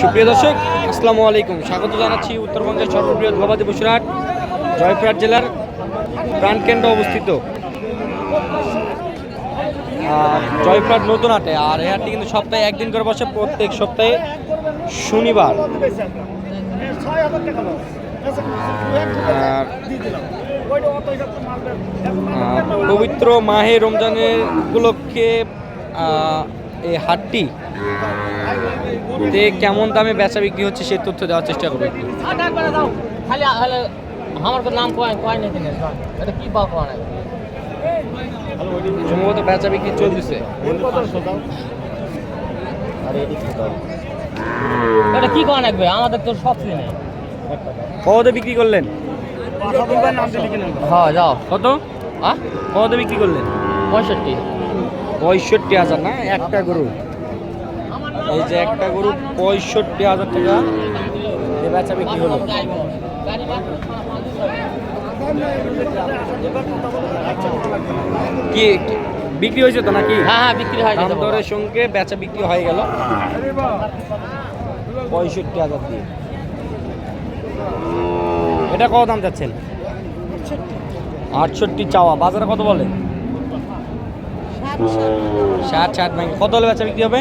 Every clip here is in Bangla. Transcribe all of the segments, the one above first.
সুপ্রিয় দর্শক, আসসালামু আলাইকুম। স্বাগত জানাচ্ছি উত্তরবঙ্গের সর্ববৃহৎ গবাদি পশুর হাট, জয়পুরহাট জেলার প্রাণকেন্দ্র অবস্থিত। জয়পুরহাট নতুন হাটে, আর এই হাটটি কিন্তু সপ্তাহে একদিন করে বসে, প্রত্যেক সপ্তাহে শনিবার। পবিত্র মাহে রমজানের উপলক্ষে এই হাটটি তে কেমন দামে বেচা বিক্রি হচ্ছে সেই তথ্য দেওয়ার চেষ্টা করব একটু খালি খালি আমার তো নাম কয় কয় নেই এটা কি পাও কয় সম্ভবত বেচা বিক্রি চলতেছে। এটা কি কয় লাগবে আমাদের তো সব নেই কত বিক্রি করলেন? হ্যাঁ যাও। কত? হ্যাঁ কত বিক্রি করলেন? পঁয়ষট্টি। পঁয়ষট্টি হাজার না? একটা গরু। এই যে একটা গরু পঁয়ষট্টি হাজার টাকা। এ বেচা বিক্রি হলো। কি কি- বিক্রি হয়েছে তো নাকি? হ্যাঁ হ্যাঁ বিক্রি হয় দাম দরের সঙ্গে বেচা বিক্রি হয়ে গেল। পঁয়ষট্টি হাজার দিয়ে। এটা কত দাম যাচ্ছেন আটষট্টি চাওয়া। বাজারে কত বলে? ষাট ষাট ব্যাংক কত হলে বেচা বিক্রি হবে?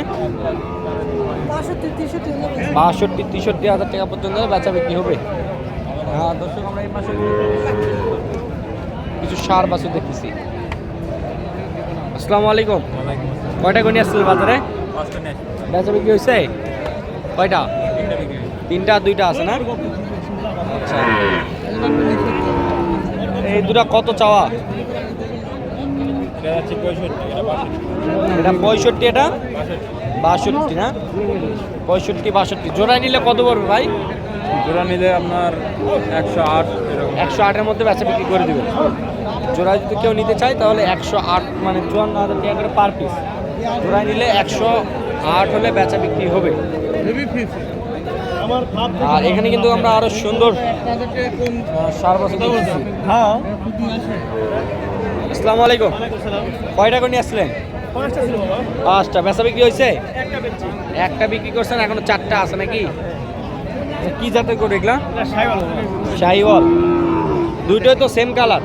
বাষট্টি তেষট্টি হাজার টাকা পর্যন্ত বেচা বিক্রি হবে। হ্যাঁ দর্শক আমরা এই মাসে কিছু সার বাছুর দেখতেছি। আসসালামু আলাইকুম। কয়টা গনি আসছিল বাজারে? বেচা বিক্রি হয়েছে? কয়টা? তিনটা দুইটা আছে না? আচ্ছা। এই দুটা কত চাওয়া? এটা পঁয়ষট্টি এটা বাষট্টি। না? পঁয়ষট্টি বাষট্টি। জোড়ায় নিলে কত পড়বে ভাই? জোড়া নিলে আপনার একশো আট একশো আটের মধ্যে বেচা বিক্রি করে দেবে জোড়া যদি কেউ নিতে চায় তাহলে একশো আট মানে চুয়ান্ন হাজার টাকা করে পার পিস জোড়ায় নিলে একশো আট হলে বেচা বিক্রি হবে। আর এখানে কিন্তু আমরা আরও সুন্দর সার বছর হ্যাঁ। আসসালামু আলাইকুম। কয়টা করে নিয়ে আসছিলেন? পাঁচটা। বেচা বিক্রি হয়েছে? একটা বিক্রি করছেন এখনও চারটা আছে নাকি? কি জাতের করে এগুলা? শাহিওয়াল দুইটাই তো সেম কালার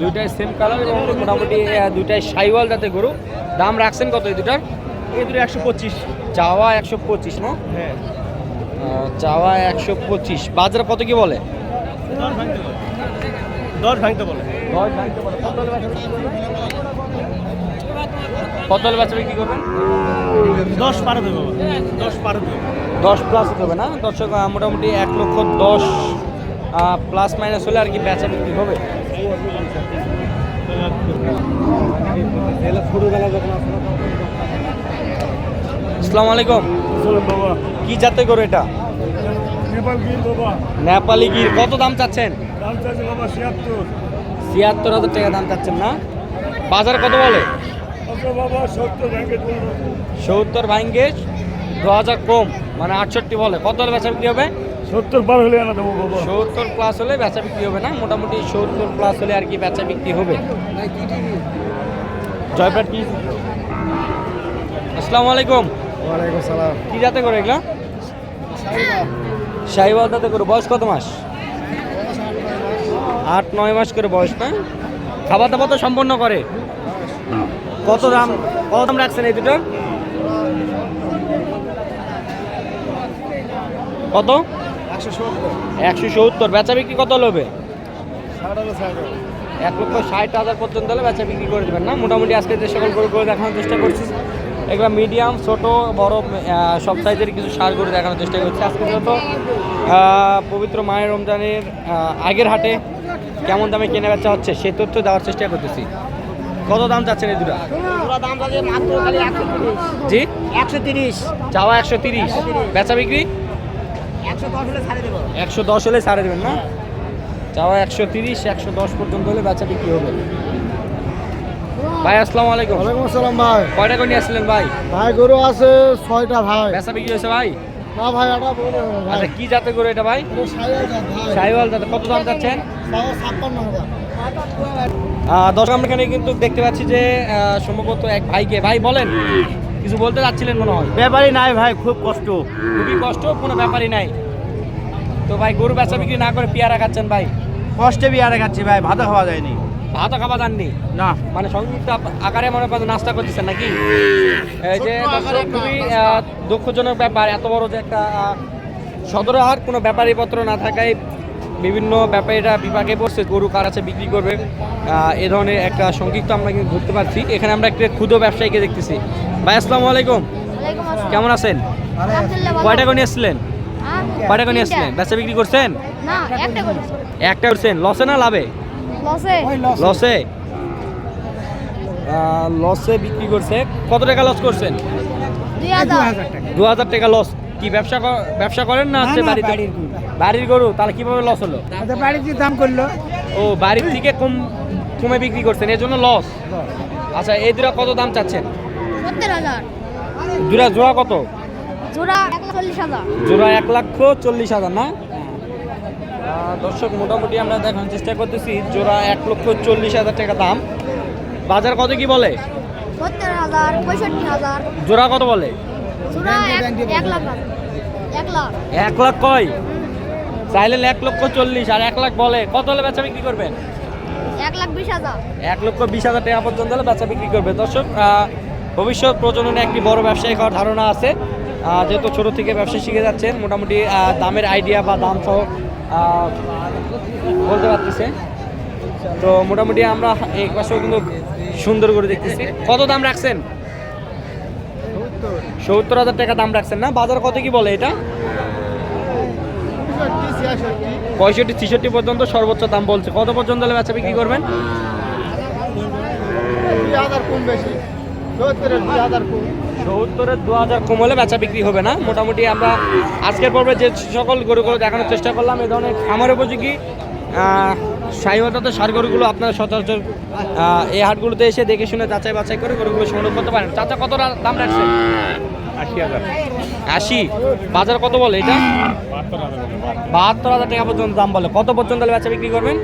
দুইটাই সেম কালার এবং মোটামুটি দুইটাই শাহিওয়াল জাতের গরু। দাম রাখছেন কত এই দুটার এই দুটো একশো পঁচিশ। চাওয়া একশো পঁচিশ না? হ্যাঁ। চাওয়া একশো পঁচিশ। বাজারে কত কি বলে। দশ ভাঙতে বলে। কত হলে বেচা বিক্রি করবেন? দশ পারে দেবো দশ পারে দেবো। দশ প্লাস হবে না? দর্শক মোটামুটি এক লক্ষ দশ প্লাস মাইনাস হলে আর কি বেচা বিক্রি হবে? আসসালামু আলাইকুম। কি যাতে করো এটা? নেপাল গির কত দাম চাচ্ছেন? দাম চাইছে বাবা ছিয়াত্তর। ছিয়াত্তর হাজার টাকা দাম চাচ্ছেন না? বাজারে কত বলে? বাবা সত্তর ভাঙ্গে দু হাজার কম মানে আটষট্টি বলে। কত হলে বেচা বিক্রি হবে? সত্তর পার হলে আনা দেবো বাবা। সত্তর প্লাস হলে বেচা বিক্রি হবে না মোটামুটি সত্তর প্লাস হলে আর কি বেচা বিক্রি হবে। জয়পাট কি? আসসালামু আলাইকুম। ওয়ালাইকুম সালাম। কি যাতে করে এগুলা? শাহিওয়াল যাতে করে বয়স কত মাস? আট নয় মাস করে বয়স না? খাবার দাবার তো সম্পন্ন করে। কত দাম কত দাম রাখছেন এই দুটো? কত? একশো সত্তর। বেচা বিক্রি কত হবে এক লক্ষ ষাট হাজার পর্যন্ত হলে বেচা বিক্রি করে দেবেন না? মোটামুটি আজকে যে সকল করে দেখানোর চেষ্টা করছি। এগুলো মিডিয়াম ছোট বড় সব সাইজের কিছু সার করে দেখানোর চেষ্টা করছি। আজকে যত পবিত্র মায়ের রমজানের আগের হাটে কেমন দামে কেনা বেচা হচ্ছে সে তথ্য দেওয়ার চেষ্টা করতেছি। কত দাম চাচ্ছেন এই দুটো? জি? একশো তিরিশ। চাওয়া একশো তিরিশ। বেচা বিক্রি? একশো দশ হলে ছাড়ে একশো দশ হলে ছাড়ে দেবেন না? চাওয়া একশো তিরিশ একশো দশ পর্যন্ত হলে বেচা বিক্রি হবে। ভাই আসসালামু আলাইকুম। ওয়ালাইকুম আসসালাম ভাই। কয়টা করে নিয়ে আসছিলেন ভাই? ভাই গরু আছে ছয়টা ভাই। বেচা বিক্রি হয়েছে ভাই? না ভাই এটা বলে আচ্ছা কি জাতে করে এটা ভাই? সাইওয়াল জাতে কত দাম হাজার। দর্শক আমরা এখানে কিন্তু দেখতে পাচ্ছি যে সম্ভবত এক ভাইকে। ভাই বলেন কিছু বলতে যাচ্ছিলেন মনে হয়? ব্যাপারই নাই ভাই খুব কষ্ট। খুবই কষ্ট কোনো ব্যাপারই নাই। তো ভাই গরু বেচা বিক্রি না করে পেয়ারা খাচ্ছেন ভাই? কষ্টে বিয়ারে খাচ্ছি ভাই ভাত খাওয়া যায়নি। ভাতও খাওয়া যাননি না। মানে সংযুক্ত আকারে মনে করেন নাস্তা করতেছেন নাকি? এই যে খুবই দুঃখজনক ব্যাপার এত বড় যে একটা আহ, সদরে হাট কোনো ব্যাপারী পত্র না থাকায় বিভিন্ন ব্যাপারীরা বিভাগে পড়ছে গরু কার আছে বিক্রি করবে এ ধরনের একটা সংক্ষিপ্ত আমরা কিন্তু ধরতে পারছি। এখানে আমরা একটা ক্ষুদ্র ব্যবসায়ীকে দেখতেছি। ভাই আসসালামু আলাইকুম। ওয়ালাইকুম কেমন আছেন। কয়টা করে আসছিলেন? কয়টা করে নিয়ে আসছিলেন ব্যবসা বিক্রি করছেন? একটা করে একটা করছেন। লসে না লাভে? লসে? লসে। লসে? বিক্রি করছে। কত টাকা লস করছেন? দু হাজার টাকা লস কি ব্যবসা ব্যবসা করেন না হচ্ছে বাড়িতে? বাড়ির গরু। তাহলে কীভাবে লস হলো? বাড়িতে দাম করল। ও বাড়ির থেকে কম কমে বিক্রি করছেন এর জন্য লস আচ্ছা এই দুটা কত দাম চাচ্ছেন? দুটা জোড়া কত? জোড়া জোড়া এক লক্ষ চল্লিশ হাজার না? দর্শক মোটামুটি আমরা দেখানোর চেষ্টা করতেছি। জোড়া এক লক্ষ চল্লিশ হাজার টাকা দাম। বাজার কত কি বলে? জোড়া কত বলে? এক- লাখ কয়? চাইলেন এক লক্ষ চল্লিশ আর এক লাখ বলে। কত হলে বেচা বিক্রি করবেন? এক লাখ বিশ হাজার। এক লক্ষ বিশ হাজার টাকা পর্যন্ত হলে বেচা বিক্রি করবে। দর্শক ভবিষ্যৎ প্রজননে একটি বড় ব্যবসায়ী হওয়ার ধারণা আছে। যেহেতু ছোট থেকে ব্যবসা শিখে যাচ্ছেন মোটামুটি দামের আইডিয়া বা দাম সহ বলতে পারতেছে। তো মোটামুটি আমরা এক পাশেও কিন্তু সুন্দর করে দেখতেছি। কত দাম রাখছেন? সত্তর হাজার টাকা দাম রাখছেন না? বাজার কত কি বলে এটা? পঁয়ষট্টি, ছেষট্টি পর্যন্ত সর্বোচ্চ দাম বলছে। কত পর্যন্ত হলে বেচা বিক্রি করবেন? সত্তরের দু হাজার কম হলে বেচা বিক্রি হবে না। মোটামুটি আমরা আজকের পর্বে যে সকল গরুগুলো দেখানোর চেষ্টা করলাম এই ধরনের খামার উপযোগী সাইবাজাত সার গরুগুলো আপনারা সচরাচর এই হাটগুলোতে এসে দেখে শুনে যাচাই বাছাই করে গরুগুলো সংগ্রহ করতে পারেন। চাচা কত দাম রাখছে? আশি হাজার। আশি? বাজার কত বলে এটা? বাহাত্তর হাজার টাকা পর্যন্ত দাম বলে। কত পর্যন্ত বেচা বিক্রি করবেন?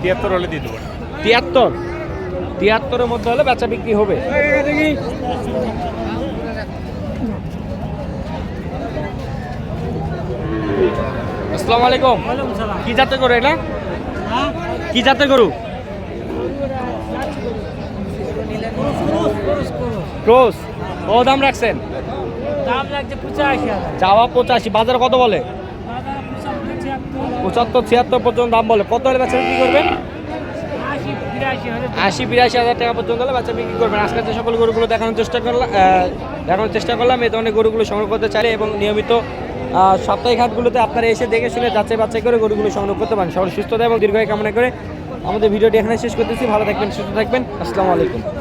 তিয়াত্তর হলে দিয়ে দেবো। তিয়াত্তর? তিয়াত্তরের মধ্যে হলে বেচা বিক্রি হবে। আসসালামু আলাইকুম। কি জাতের গরু এটা? কি জাতের গরু? ক্রোস। ও দাম রাখছেন? দাম লাগছে পঁচাশি বাজার কত বলে? পঁচাত্তর ছিয়াত্তর। পর্যন্ত দাম বলে। কত হলে বেচা বিক্রি করবেন? আশি বিরাশি হাজার টাকা পর্যন্ত হলে বাচ্চা বিক্রি করবেন। আজকে যে সকল গরুগুলো দেখানোর চেষ্টা করলাম দেখানোর চেষ্টা করলাম এই ধরনের গরুগুলো সংগ্রহ করতে চাইলে এবং নিয়মিত সাপ্তাহিক ঘাটগুলোতে আপনারা এসে দেখে শুনে যাচাই বাছাই করে গরুগুলো সংগ্রহ করতে পারেন। সবার সুস্থতা এবং দীর্ঘায় কামনা করে আমাদের ভিডিওটি এখানে শেষ করতেছি। ভালো থাকবেন, সুস্থ থাকবেন। আসসালামু আলাইকুম।